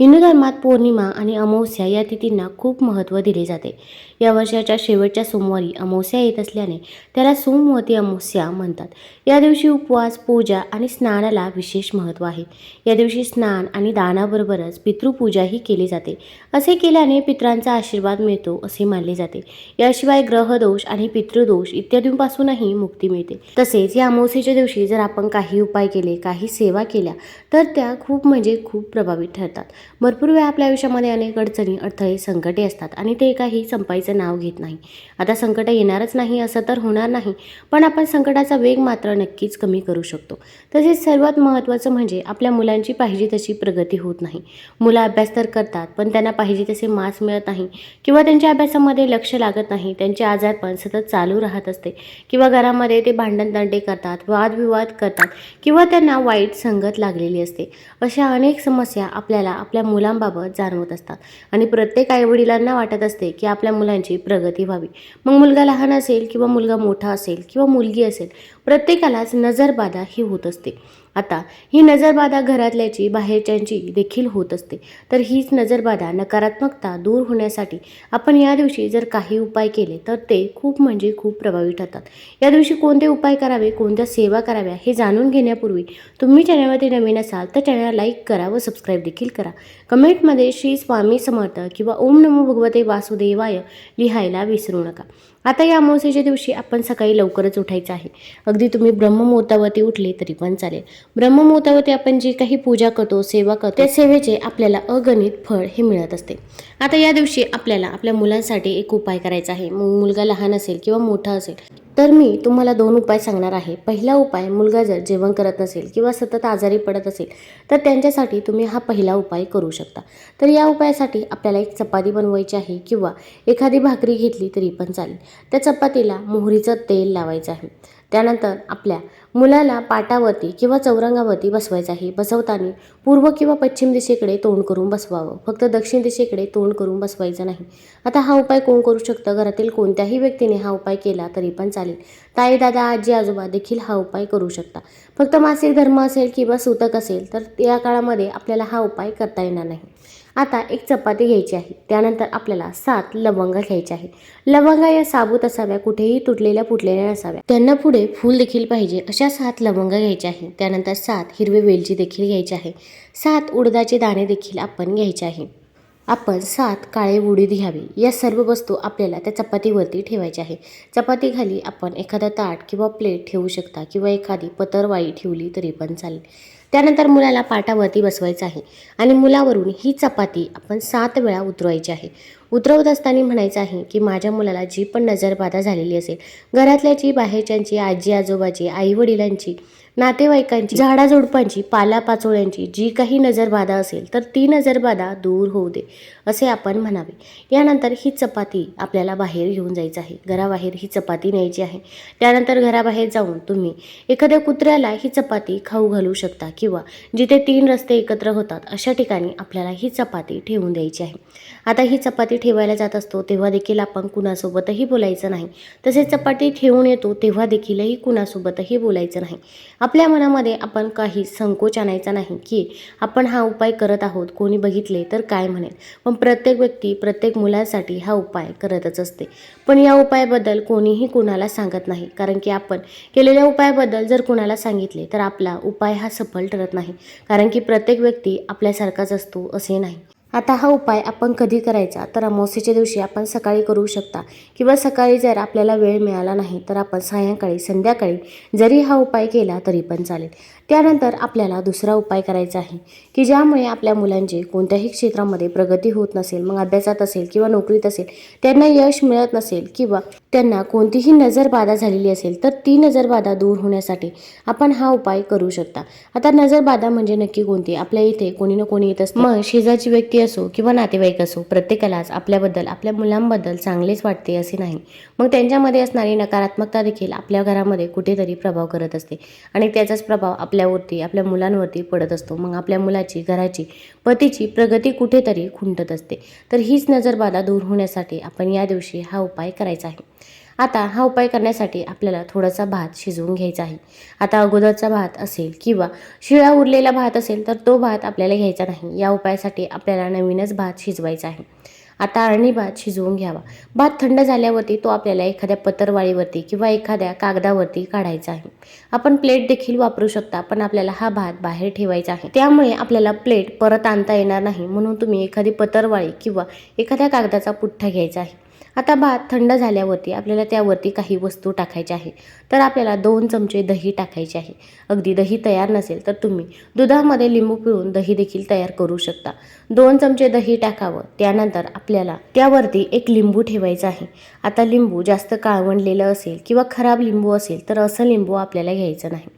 हिंदू धर्मात पौर्णिमा आणि अमावस्या या तिथींना खूप महत्त्व दिले जाते. या वर्षाच्या शेवटच्या सोमवारी अमावस्या येत असल्याने त्याला सोमवती अमावस्या म्हणतात. या दिवशी उपवास पूजा आणि स्नानाला विशेष महत्त्व आहे. या दिवशी स्नान आणि दानाबरोबरच पितृपूजाही केली जाते. असे केल्याने पितरांचा आशीर्वाद मिळतो असे मानले जाते. याशिवाय ग्रहदोष आणि पितृदोष इत्यादींपासूनही मुक्ती मिळते. तसेच या अमावस्येच्या दिवशी जर आपण काही उपाय केले काही सेवा केल्या तर त्या खूप म्हणजे खूप प्रभावित ठरतात. भरपूर वेळा आपल्या आयुष्यामध्ये अनेक अडचणी अडथळे संकटे असतात आणि ते काही संपायचं नाव घेत नाही. आता संकट येणारच नाही असं तर होणार नाही पण आपण संकटाचा वेग मात्र नक्कीच कमी करू शकतो. तसेच सर्वात महत्त्वाचं म्हणजे आपल्या मुलांची पाहिजे तशी प्रगती होत नाही. मुलं अभ्यास तर करतात पण त्यांना पाहिजे तसे मार्क्स मिळत नाही किंवा त्यांच्या अभ्यासामध्ये लक्ष लागत नाही त्यांचे आजारपण सतत चालू राहत असते किंवा घरामध्ये ते भांडणतंडे करतात वादविवाद करतात किंवा त्यांना वाईट संगत लागलेली असते. अशा अनेक समस्या आपल्याला आपल्या मुलांबाबत जाणवत असतात. आणि प्रत्येक आईवडिलांना वाटत असते की आपल्या मुलांची प्रगती व्हावी. मग मुलगा लहान असेल किंवा मुलगा मोठा असेल किंवा मुलगी असेल प्रत्येकालाच नजरबाधा ही होत असते. आता ही नजरबाधा घरातल्याची बाहेरच्यांची देखील होत असते. तर हीच नजरबाधा नकारात्मकता दूर होण्यासाठी आपण या दिवशी जर काही उपाय केले तर ते खूप म्हणजे खूप प्रभावी ठरतात. या दिवशी कोणते उपाय करावे कोणत्या सेवा कराव्या हे जाणून घेण्यापूर्वी तुम्ही चॅनलवरती नवीन असाल तर चॅनल लाईक करा व सबस्क्राईब देखील करा. कमेंटमध्ये श्री स्वामी समर्थ किंवा ओम नमो भगवते वासुदेवाय लिहायला विसरू नका. आता या अमावस्येच्या दिवशी आपण सकाळी लवकरच उठायचं आहे. अगदी तुम्ही ब्रह्ममुहूर्तावरती उठले तरी पण चालेल. ब्रह्ममुहूर्तावरती आपण जी काही पूजा करतो सेवा करतो त्या सेवेचे आपल्याला अगणित फळ हे मिळत असते. आता या दिवशी आपल्याला आपल्या मुलांसाठी एक उपाय करायचा आहे. मुलगा लहान असेल किंवा मोठा असेल तर मी तुम्हाला दोन उपाय सांगणार आहे. पहिला उपाय मुलगा जर जेवण करत नसेल किंवा सतत आजारी पडत असेल तर त्यांच्यासाठी तुम्ही हा पहिला उपाय करू शकता. तर या उपायासाठी आपल्याला एक चपाती बनवायची आहे किंवा एखादी भाकरी घेतली तरी पण चालेल. त्या चपातीला मोहरीचं तेल लावायचं आहे. त्यानंतर आपल्या मुलाला पाटावरती किंवा चौरंगावरती बसवायचाही आहे. बसवताना पूर्व किंवा पश्चिम दिशेकडे तोंड करून बसवावं. फक्त दक्षिण दिशेकडे तोंड करून बसवायचं नाही. आता हा उपाय कोण करू शकतं? घरातील कोणत्याही व्यक्तीने हा उपाय केला तरी पण चालेल. ताई दादा आजी आजोबा देखील हा उपाय करू शकता. फक्त मासिक धर्म असेल किंवा सूतक असेल तर या काळामध्ये आपल्याला हा उपाय करता येणार नाही. आता एक चपाती घ्यायची आहे. त्यानंतर आपल्याला सात लवंगा घ्यायच्या आहे लवंगा या साबूत असाव्या कुठेही तुटलेल्या फुटलेल्या नसाव्या. त्यांना पुढे फूल देखील पाहिजे. अशा सात लवंगा घ्यायच्या आहे त्यानंतर सात हिरवे वेलची देखील घ्यायची आहे. सात उडदाचे दाणे देखील आपण घ्यायचे आहे. आपण सात काळे उडीद घ्यावी. या सर्व वस्तू आपल्याला त्या चपातीवरती ठेवायच्या आहे चपातीखाली आपण एखादा ताट किंवा प्लेट ठेवू शकता किंवा एखादी पतरवाई ठेवली तरी पण चालेल. त्यानंतर मुलाला पाटावरती बसवायचं आहे. आणि मुलावरून ही चपाती आपण सात वेळा उतरवायची आहे. उतरवत असताना म्हणायचं आहे की माझ्या मुलाला जी पण नजरबाधा झालेली असेल घरातल्याची बाहेरच्यांची आजी आजोबाची आईवडिलांची नातेवाईकांची झाडाझुडपांची पालापाचोळ्यांची जी काही नजरबाधा असेल तर ती नजरबाधा दूर होऊ दे असे आपण म्हणावे. यानंतर ही चपाती आपल्याला बाहेर घेऊन जायचं आहे. घराबाहेर ही चपाती न्यायची आहे. त्यानंतर घराबाहेर जाऊन तुम्ही एखाद्या कुत्र्याला ही चपाती खाऊ घालू शकता किंवा जिथे तीन रस्ते एकत्र होतात अशा ठिकाणी आपल्याला ही चपाती ठेवून द्यायची आहे. आता ही चपाती ठेवायला जात असतो तेव्हा देखील आपण कुणासोबतही बोलायचं नाही. तसेच चपाती ठेवून येतो तेव्हा देखीलही कुणासोबतही बोलायचं नाही. आपल्या मनामध्ये आपण काही संकोच आणायचा नाही की आपण हा उपाय करत आहोत कोणी बघितले तर काय म्हणेल. पण प्रत्येक व्यक्ती प्रत्येक मुलासाठी हा उपाय करतच असते. पण या उपायाबद्दल कोणीही कुणाला सांगत नाही. कारण की आपण केलेल्या उपायाबद्दल जर कुणाला सांगितले तर आपला उपाय हा सफल ठरत नाही. कारण की प्रत्येक व्यक्ती आपल्यासारखाच असतो असे नाही. आता हा उपाय आपण कधी करायचा? तर अमावस्येच्या दिवशी आपण सकाळी करू शकता. किंवा सकाळी जर आपल्याला वेळ मिळाला नाही तर आपण सायंकाळी संध्याकाळी जरी हा उपाय केला तरी पण चालेल. त्यानंतर आपल्याला दुसरा उपाय करायचा आहे की ज्यामुळे आपल्या मुलांची कोणत्याही क्षेत्रामध्ये प्रगती होत नसेल मग अभ्यासात असेल किंवा नोकरीत असेल त्यांना यश मिळत नसेल किंवा त्यांना कोणतीही नजरबाधा झालेली असेल तर ती नजरबाधा दूर होण्यासाठी आपण हा उपाय करू शकता. आता नजरबाधा म्हणजे नक्की कोणती? आपल्या इथे कोणी ना कोणी येत असतं. मग शेजारची व्यक्ती असो किंवा नातेवाईक असो प्रत्येकालाच आपल्याबद्दल आपल्या मुलांबद्दल चांगलेच वाटते असे नाही. मग त्यांच्यामध्ये असणारी नकारात्मकता देखील आपल्या घरामध्ये कुठेतरी प्रभाव करत असते. आणि त्याचाच प्रभाव आपल्यावरती आपल्या मुलांवरती पडत असतो. मग आपल्या मुलाची घराची पतीची प्रगती कुठेतरी खुंटत असते. तर हीच नजरबाधा दूर होण्यासाठी आपण या दिवशी हा उपाय करायचा आहे. आता हा उपाय करण्यासाठी आपल्याला थोडासा भात शिजवून घ्यायचा आहे. आता अगोदरचा भात असेल किंवा शिळा उरलेला भात असेल तर तो भात आपल्याला घ्यायचा नाही. या उपायासाठी आपल्याला नवीनच भात शिजवायचा आहे. आता अळणी भात शिजवून घ्यावा. भात थंड झाल्यावरती तो आपल्याला एखाद्या पत्रवाळीवरती किंवा एखाद्या कागदावरती काढायचा आहे. आपण प्लेट देखील वापरू शकता पण आपल्याला हा भात बाहेर ठेवायचा आहे. त्यामुळे आपल्याला प्लेट परत आणता येणार नाही म्हणून तुम्ही एखादी पत्रवाळी किंवा एखाद्या कागदाचा पुठ्ठा घ्यायचा आहे. आता भात थंड झाल्यावरती आपल्याला त्यावरती काही वस्तू टाकायच्या आहे. तर आपल्याला दोन चमचे दही टाकायचे आहे. अगदी दही तयार नसेल तर तुम्ही दुधामध्ये लिंबू पिळून दही देखील तयार करू शकता. दोन चमचे दही टाकावं. त्यानंतर आपल्याला त्यावरती एक लिंबू ठेवायचा आहे. आता लिंबू जास्त काळवंडलेलं असेल किंवा खराब लिंबू असेल तर असं लिंबू आपल्याला घ्यायचं नाही.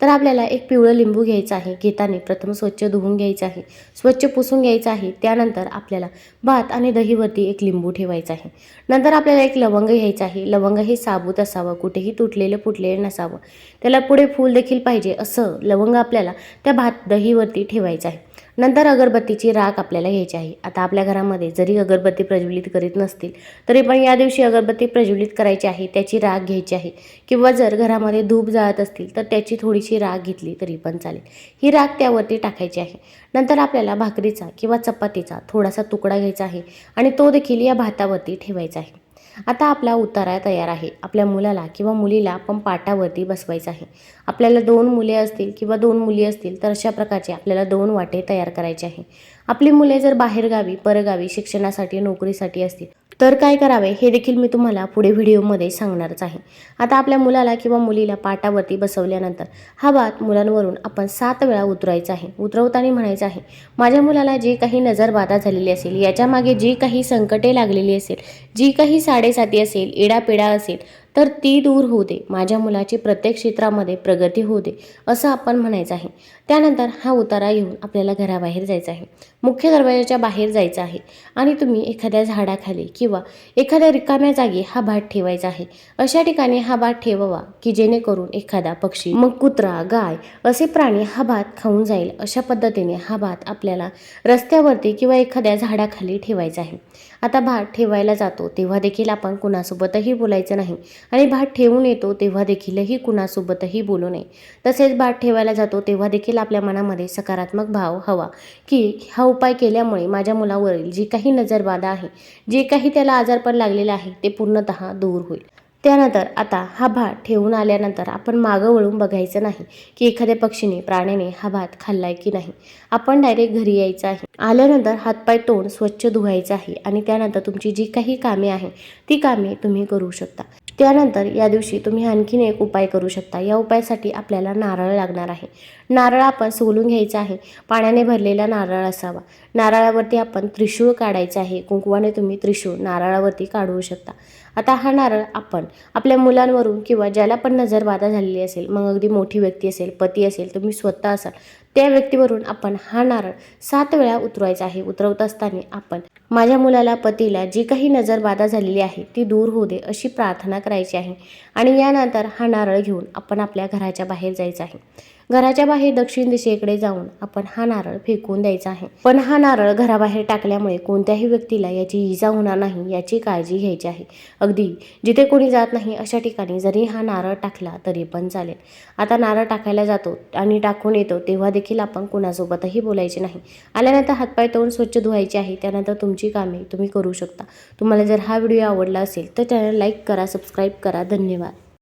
तर आपल्याला एक पिवळं लिंबू घ्यायचं आहे घेताना प्रथम स्वच्छ धुवून घ्यायचं आहे. स्वच्छ पुसून घ्यायचं आहे त्यानंतर आपल्याला भात आणि दहीवरती एक लिंबू ठेवायचा आहे. नंतर आपल्याला एक लवंग घ्यायचं आहे. लवंग हे साबूत असावं कुठेही तुटलेलं फुटलेलं नसावं. त्याला पुढे फूल देखील पाहिजे असं लवंग आपल्याला त्या भात दहीवरती ठेवायचं आहे. नंतर अगरबत्तीची राख आपल्याला घ्यायची आहे. आता आपल्या घरामध्ये जरी अगरबत्ती प्रज्वलित करीत नसतील तरी पण या दिवशी अगरबत्ती प्रज्वलित करायची आहे त्याची राख घ्यायची आहे. किंवा जर घरामध्ये धूप जाळत असतील तर त्याची थोडीशी राख घेतली तरी पण चालेल. ही राख त्यावरती टाकायची आहे. नंतर आपल्याला भाकरीचा किंवा चपातीचा थोडासा तुकडा घ्यायचा आहे आणि तो देखील या भातावरती ठेवायचा आहे. आता आपला उतारा तयार आहे. आपल्या मुलाला किंवा मुलीला आपण पाटावरती बसवायचं आहे. आपल्याला दोन मुले असतील किंवा दोन मुली असतील तर अशा प्रकारचे आपल्याला दोन वाटे तयार करायचे आहे. आपली मुले जर बाहेरगावी परगावी शिक्षणासाठी नोकरीसाठी असतील तर काय करावे हे देखील मी तुम्हाला पुढे व्हिडिओमध्ये सांगणारच आहे. आता आपल्या मुलाला किंवा मुलीला पाटावरती बसवल्यानंतर हा भात मुलांवरून आपण सात वेळा उतरायचा आहे. उतरवताना म्हणायचं आहे माझ्या मुलाला जी काही नजरबाधा झालेली असेल याच्यामागे जी काही संकटे लागलेली असेल जी काही साडेसाती असेल इडापिडा असेल तर ती दूर होऊ दे. माझ्या मुलाची प्रत्येक क्षेत्रामध्ये प्रगती होऊ दे असं आपण म्हणायचं आहे. त्यानंतर हा उतारा घेऊन आपल्याला घराबाहेर जायचं आहे. मुख्य दरवाजाच्या बाहेर जायचं आहे आणि तुम्ही एखाद्या झाडाखाली किंवा एखाद्या रिकाम्या जागी हा भात ठेवायचा आहे. अशा ठिकाणी हा भात ठेवावा की जेणेकरून एखादा पक्षी मग कुत्रा गाय असे प्राणी हा भात खाऊन जाईल. अशा पद्धतीने हा भात आपल्याला रस्त्यावरती किंवा एखाद्या झाडाखाली ठेवायचा आहे. आता भात ठेवायला जातो तेव्हा देखील आपण कुणासोबतही बोलायचं नाही. आणि भात ठेवून येतो तेव्हा देखीलही कुणासोबतही बोलू नये. तसेच भात ठेवायला जातो तेव्हा देखील आपल्या मनामध्ये सकारात्मक भाव हवा की हा उपाय केल्यामुळे माझ्या मुलावरील जी काही नजरबाधा आहे जे काही त्याला आजारपण लागलेलं आहे ते पूर्णतः दूर होईल. त्यानंतर आता हा भात ठेवून आल्यानंतर आपण मागं वळून बघायचं नाही की एखाद्या पक्षीने प्राण्याने हा भात खाल्लाय की नाही. आपण डायरेक्ट घरी यायचं आहे. आल्यानंतर हातपाय तोंड स्वच्छ धुवायचं आहे आणि त्यानंतर तुमची जी काही कामे आहे ती कामे तुम्ही करू शकता. त्यानंतर या दिवशी तुम्ही आणखीन एक उपाय करू शकता. या उपायासाठी आपल्याला नारळ लागणार आहे. नारळ आपण सोलून घ्यायचा आहे. पाण्याने भरलेला नारळ असावा. नारळावरती आपण त्रिशूळ काढायचं आहे. कुंकवाने तुम्ही त्रिशूळ नारळावरती काढवू शकता. आता हा नारळ आपण आपल्या मुलांवरून किंवा ज्याला पण नजरबाधा झालेली असेल मग अगदी मोठी व्यक्ती असेल पती असेल तुम्ही स्वतः असाल त्या व्यक्तीवरून आपण हा नारळ सात वेळा उतरवायचा आहे. उतरवत असताना आपण माझ्या मुलाला पतीला जी काही नजरबाधा झालेली आहे ती दूर होऊ दे अशी प्रार्थना करायची आहे. आणि यानंतर हा नारळ घेऊन आपण आपल्या घराच्या बाहेर जायचं आहे. घराच्या बाहेर दक्षिण दिशेकडे जाऊन आपण हा नारळ फेकून द्यायचा आहे. पण हा नारळ घराबाहेर टाकल्यामुळे कोणत्याही व्यक्तीला याची इजा होणार नाही याची काळजी घ्यायची आहे. अगदी जिथे कोणी जात नाही अशा ठिकाणी जरी हा नारळ टाकला तरी पण चालेल. आता नारळ टाकायला जातो आणि टाकून येतो तेव्हा देखील आपण कुणासोबतही बोलायचे नाही. आल्यानंतर हातपाय तोंड स्वच्छ धुवायचे आहे त्यानंतर तुमची कामे तुम्ही करू शकता. तुम्हाला जर हा व्हिडिओ आवडला असेल तर चॅनल लाईक करा सबस्क्राईब करा. धन्यवाद.